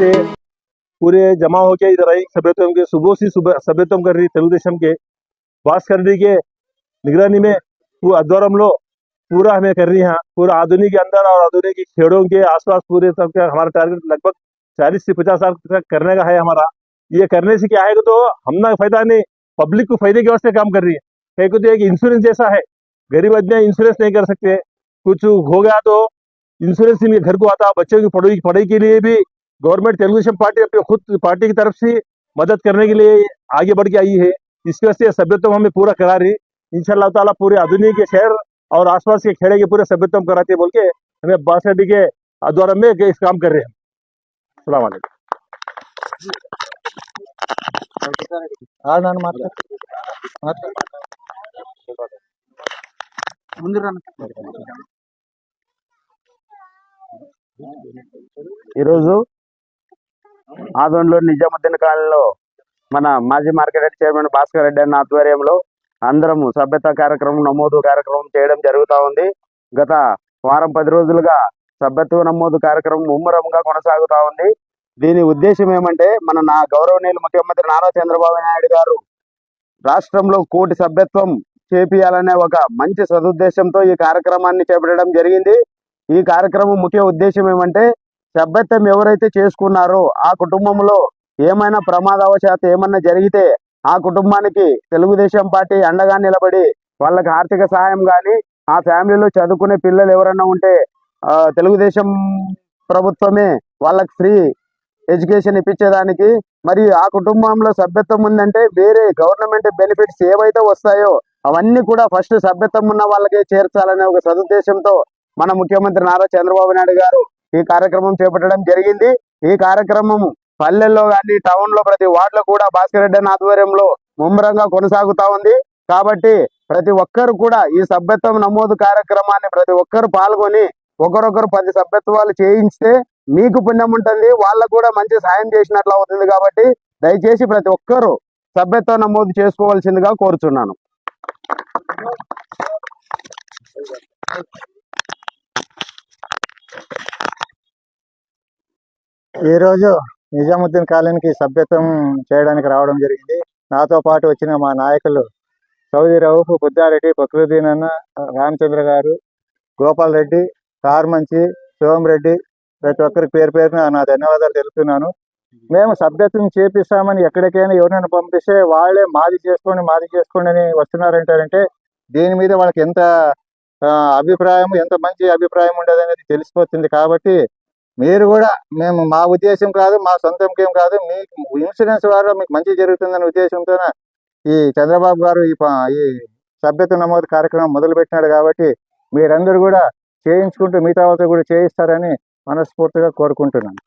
से पूरे जमा होके इधर आई सभ्यतम के सुबह से सुबह सभ्यतम कर रही तेलुगुदेशम के भास्कर रेड्डी के निगरानी में वो अद्वारम लो पूरा हमें कर रही हैं। पूरा आधुनिक के अंदर और आधुनिक के खेड़ों के आसपास पूरे सब का हमारा टारगेट लगभग चालीस से पचास साल तक करने का है हमारा। ये करने से क्या है तो हम ना फ़ायदा नहीं पब्लिक को फ़ायदे की वास्ते काम कर रही है। कहीं को तो एक इंश्योरेंस जैसा है। गरीब आदमी इंश्योरेंस नहीं कर सकते। कुछ हो गया तो इंश्योरेंस इनके घर को आता, बच्चों की पढ़ाई पढ़ाई के लिए भी गवर्नमेंट तेलुगुदेशम पार्टी अपने खुद पार्टी की तरफ़ से मदद करने के लिए आगे बढ़ के आई है। इसके वजह से सभ्यत्व हमें पूरा करा रही इन तला पूरे आधुनिक के शहर और आसपास के खेड़े के पूरे सभ्यत्व कराते बोल के हमें बास के द्वारा में इस काम कर रहे हैं। सलाम हाँ नान ఆదోన్లో నిజాముద్దీన్ కాలనీలో మన మాజీ మార్కెట్ చైర్మన్ భాస్కర్ రెడ్డి అన్న ఆధ్వర్యంలో అందరము సభ్యత కార్యక్రమం నమోదు కార్యక్రమం చేయడం జరుగుతా ఉంది. గత వారం పది రోజులుగా సభ్యత్వ నమోదు కార్యక్రమం ముమ్మరంగా కొనసాగుతా ఉంది. దీని ఉద్దేశం ఏమంటే మన నా గౌరవనీయులు ముఖ్యమంత్రి నారా చంద్రబాబు నాయుడు గారు రాష్ట్రంలో కోటి సభ్యత్వం చేపియాలనే ఒక మంచి సదుద్దేశంతో ఈ కార్యక్రమాన్ని చేపట్టడం జరిగింది. ఈ కార్యక్రమం ముఖ్య ఉద్దేశం ఏమంటే సభ్యత్వం ఎవరైతే చేసుకున్నారో ఆ కుటుంబంలో ఏమైనా ప్రమాదవశాత్తు ఏమన్నా జరిగితే ఆ కుటుంబానికి తెలుగుదేశం పార్టీ అండగా నిలబడి వాళ్ళకి ఆర్థిక సహాయం కానీ ఆ ఫ్యామిలీలో చదువుకునే పిల్లలు ఎవరైనా ఉంటే ఆ, తెలుగుదేశం ప్రభుత్వమే వాళ్ళకి ఫ్రీ ఎడ్యుకేషన్ ఇప్పించేదానికి. మరి ఆ కుటుంబంలో సభ్యత్వం ఉందంటే వేరే గవర్నమెంట్ బెనిఫిట్స్ ఏవైతే వస్తాయో అవన్నీ కూడా ఫస్ట్ సభ్యత్వం ఉన్న వాళ్ళకే చేర్చాలనే ఒక సదుద్దేశంతో మన ముఖ్యమంత్రి నారా చంద్రబాబు నాయుడు గారు ఈ కార్యక్రమం చేపట్టడం జరిగింది. ఈ కార్యక్రమం పల్లెల్లో కానీ టౌన్లో ప్రతి వార్డులో కూడా భాస్కర్ రెడ్డి ఆధ్వర్యంలో ముమ్మరంగా కొనసాగుతా ఉంది. కాబట్టి ప్రతి ఒక్కరు కూడా ఈ సభ్యత్వం నమోదు కార్యక్రమాన్ని ప్రతి ఒక్కరు పాల్గొని ఒకరొకరు పది సభ్యత్వాలు చేయించితే మీకు పుణ్యం ఉంటుంది వాళ్ళకు కూడా మంచి సాయం చేసినట్లు అవుతుంది కాబట్టి దయచేసి ప్రతి ఒక్కరూ సభ్యత్వం నమోదు చేసుకోవాల్సిందిగా కోరుచున్నాను. ఈ రోజు నిజాముద్దీన్ కాలనీకి సభ్యత్వం చేయడానికి రావడం జరిగింది. నాతో పాటు వచ్చిన మా నాయకులు సౌదీ రౌఫ్ బుద్ధారెడ్డి ఫక్రుద్దీన్ అన్న రామచంద్ర గారు గోపాల్ రెడ్డి కార్మంచి శివం రెడ్డి ప్రతి ఒక్కరికి పేరు పేరున నా ధన్యవాదాలు తెలుపుతున్నాను. మేము సభ్యత్వం చేపిస్తామని ఎక్కడికైనా ఎవరైనా పంపిస్తే వాళ్ళే మాది చేసుకోండి మాది చేసుకోండి అని వస్తున్నారంటారంటే దీని మీద వాళ్ళకి ఎంత అభిప్రాయం ఎంత మంచి అభిప్రాయం ఉండదు అనేది తెలిసిపోతుంది కాబట్టి మీరు కూడా మేము మా ఉద్దేశం కాదు మా సొంతంకేం కాదు మీకు ఇన్సూరెన్స్ ద్వారా మీకు మంచి జరుగుతుందనే ఉద్దేశంతోనే ఈ చంద్రబాబు గారు ఈ ఈ సభ్యత నమోదు కార్యక్రమం మొదలు పెట్టినాడు కాబట్టి మీరందరూ కూడా చేయించుకుంటూ మిగతా వాళ్ళతో కూడా చేయిస్తారని మనస్ఫూర్తిగా కోరుకుంటున్నాను.